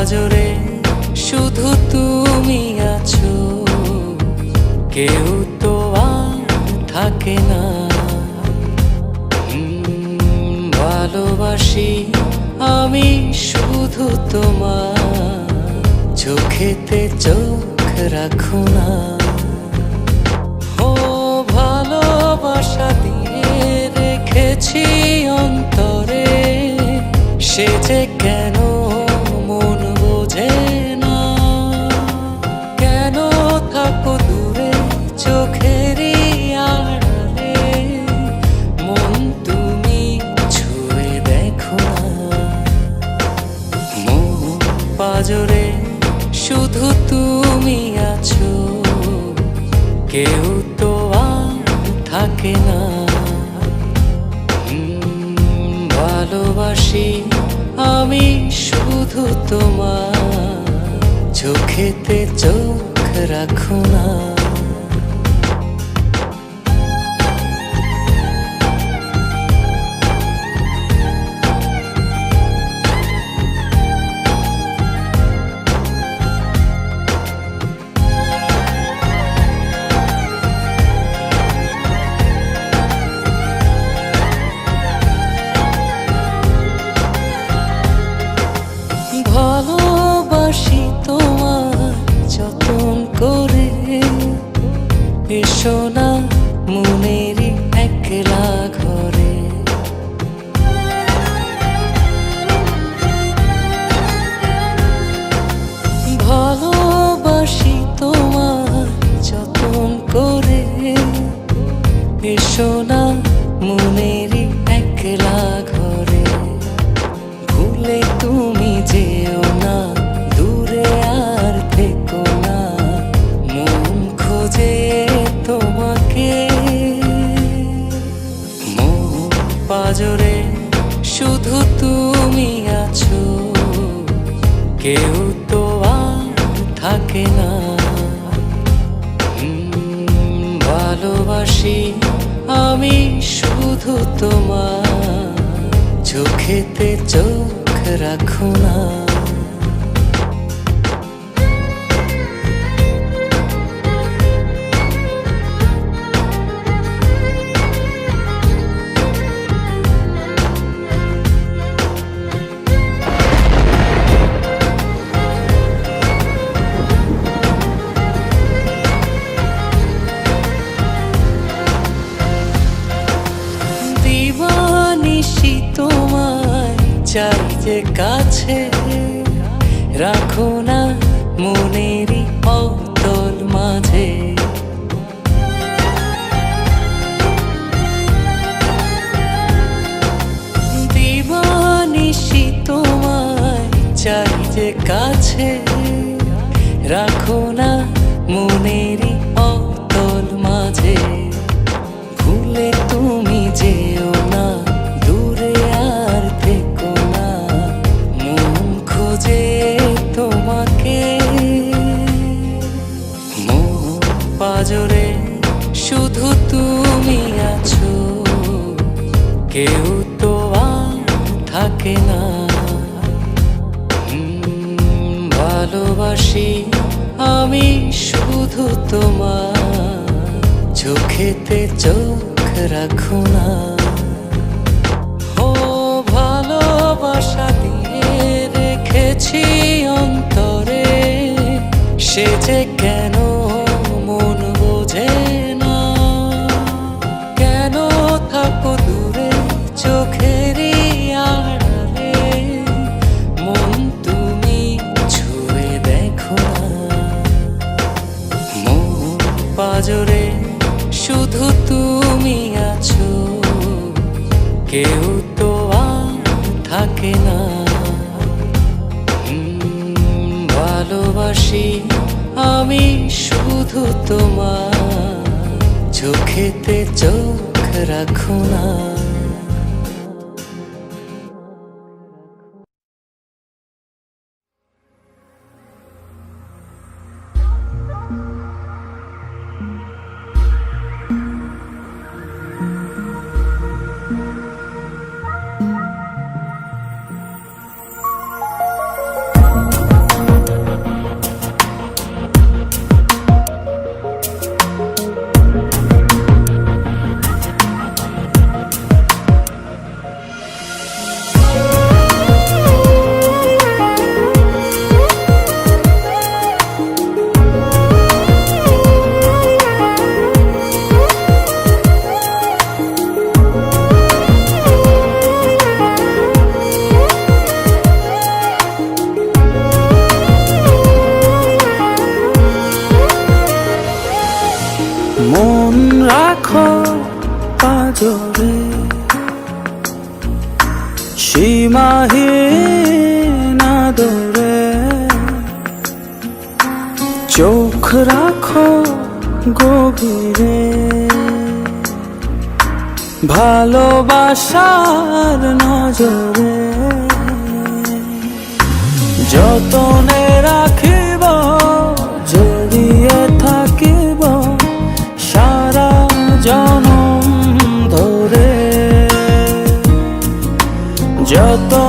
পাজরে শুধু তুমি আছো, কেউ তো আর থাকে না। ভালোবাসি আমি শুধু তোমার, চোখেতে চোখ রাখো না। ও, ভালোবাসা দিয়ে রেখেছি অন্তরে, সে যে থাকে না। ভালোবাসি আমি শুধু তোমার। চোখেতে চোখ রাখো না। ভালোবাসি আমি শুধু তোমার। চোখেতে চোখ রাখো না। কাছে রাখো না মনেরই অতল মাঝে। দিবানিশি তোমায় চাই যে কাছে রাখো না মনেরই কেউ তো আর থাকে না। ভালোবাসি আমি শুধু তোমার। চোখেতে চোখ রাখো না। ও, ভালোবাসা দিয়ে রেখেছি অন্তরে। সে যে কেন চোখ রাখো না। সীমাহি না দৌড়ে চোখ রাখো গভীরে। ভালোবাসার নজরে যতনে রাখ идет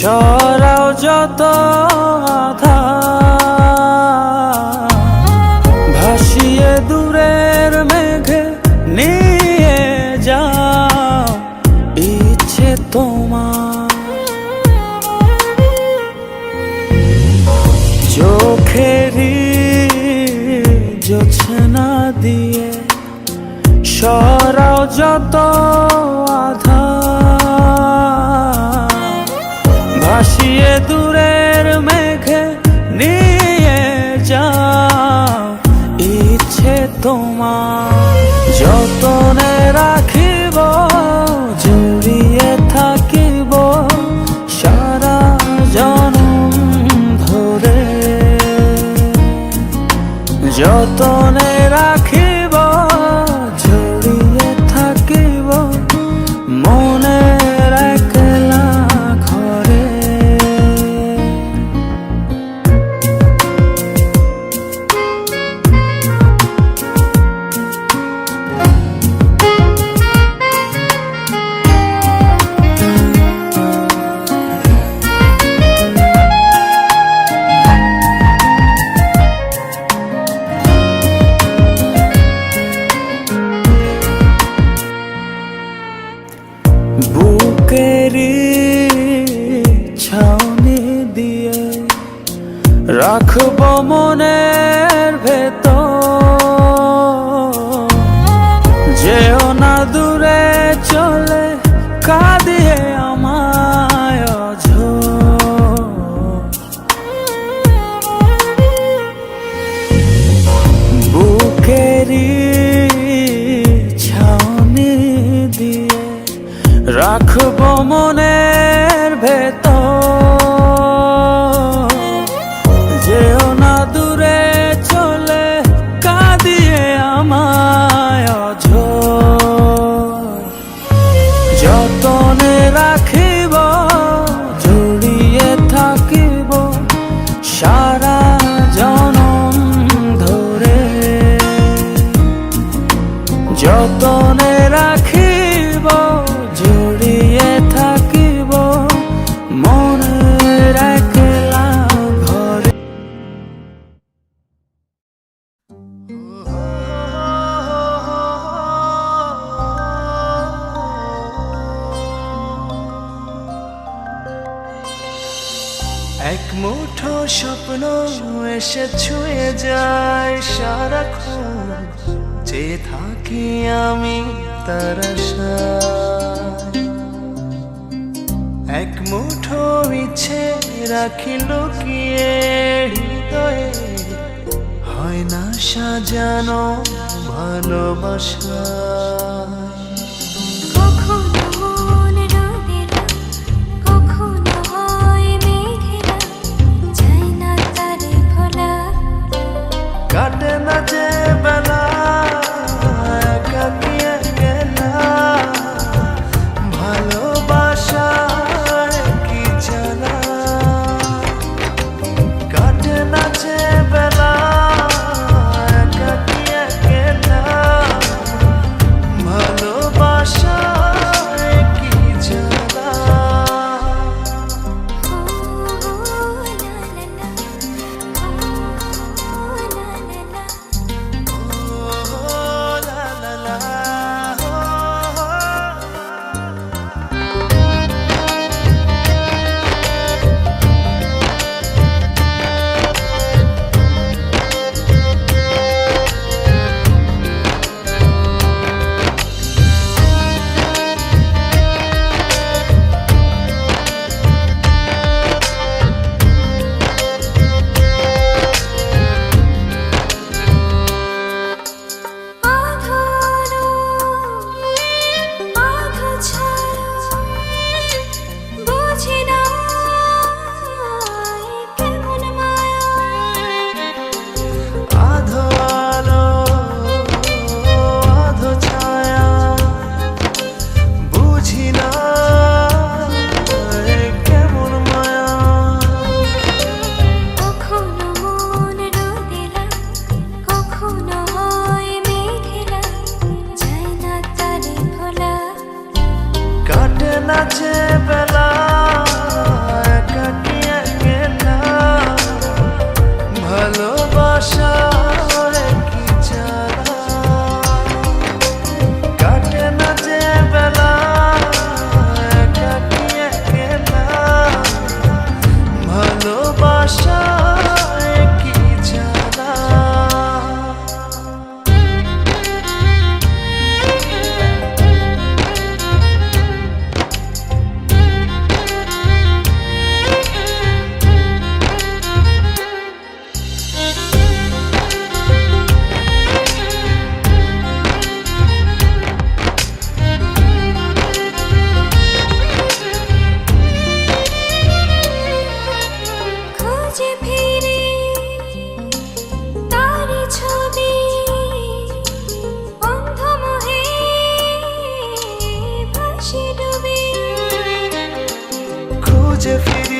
সরাও যত আধা ভাসিয়ে দূরের মেঘে নিয়ে যা ইচ্ছে তোমার। চোখেরই যোছনা দিয়ে সরাও যত tú দূরে চলে কাঁদিয়ে স্বপ্ন এসে ছুঁয়ে যায় সারা যে থাকি আমি তার এক মুঠো ইচ্ছে রাখি লুকিয়ে হৃদয়ে। হয় না সাজানো ভালোবাসা। If you